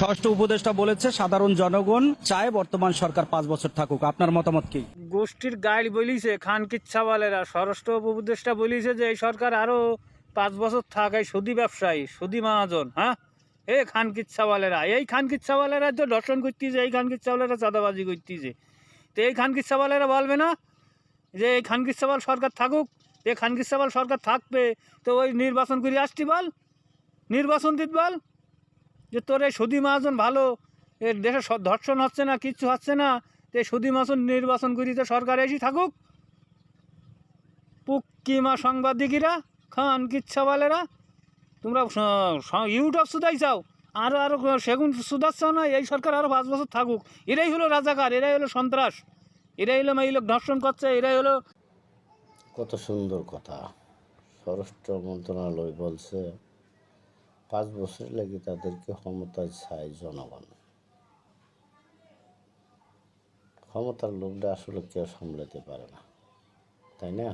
ষষ্ঠ উপদেষ্টা বলেছে, সাধারণ জনগণ চায় বর্তমান সরকার পাঁচ বছর থাকুক। আপনার মতামত কি? গোষ্ঠীর গাইড বলিছে খান কিচ্ছাওয়ালেরা স্বরাষ্ট্র উপদেষ্টা বলিছে যে, এই সরকার আরও পাঁচ বছর থাক, এই সুদি ব্যবসায়ী, সুদি মহাজন হ্যাঁ? এ খান কিচ্ছাওয়ালেরা এই খান কিচ্ছাওয়ালেরা তো দর্শন করতেছে, এই খান কিচ্ছাওয়ালেরা চাঁদাবাজি করতেছে। তো এই খান কিচ্ছাওয়ালেরা বলবে না যে, এই খান কিচ্ছাওয়াল সরকার থাকুক এই খান কিচ্ছাওয়াল সরকার থাকবে, তো ওই নির্বাচন করে আসছি বল, নির্বাচন দিত বল। যে তোর এই সুদি মহাজন ভালো এর দেশে ধর্ষণ হচ্ছে না, কিচ্ছু হচ্ছে না, তো এই সুদি মাসন নির্বাচন করি তো সরকার এসে থাকুক। পুক্কিমা সাংবাদিকেরা, খান কিচ্ছাওয়ালেরা তোমরা স- স- ইউটিউব সুদাই চাও আরও আরও সেগুন সুদাচ্ছ না, এই সরকার আরও পাঁচ বছর থাকুক। এরাই হলো রাজাকার, এরাই হলো সন্ত্রাস, এরাই হলো এই লোক ধর্ষণ করছে, এরাই হলো কত সুন্দর কথা। স্বরাষ্ট্র মন্ত্রণালয় বলছে পাঁচ বছর লাগে তাদেরকে ক্ষমতায় চায় জনগণ। ক্ষমতার লোকটা আসলে কেউ সামলাতে পারে না, তাই না?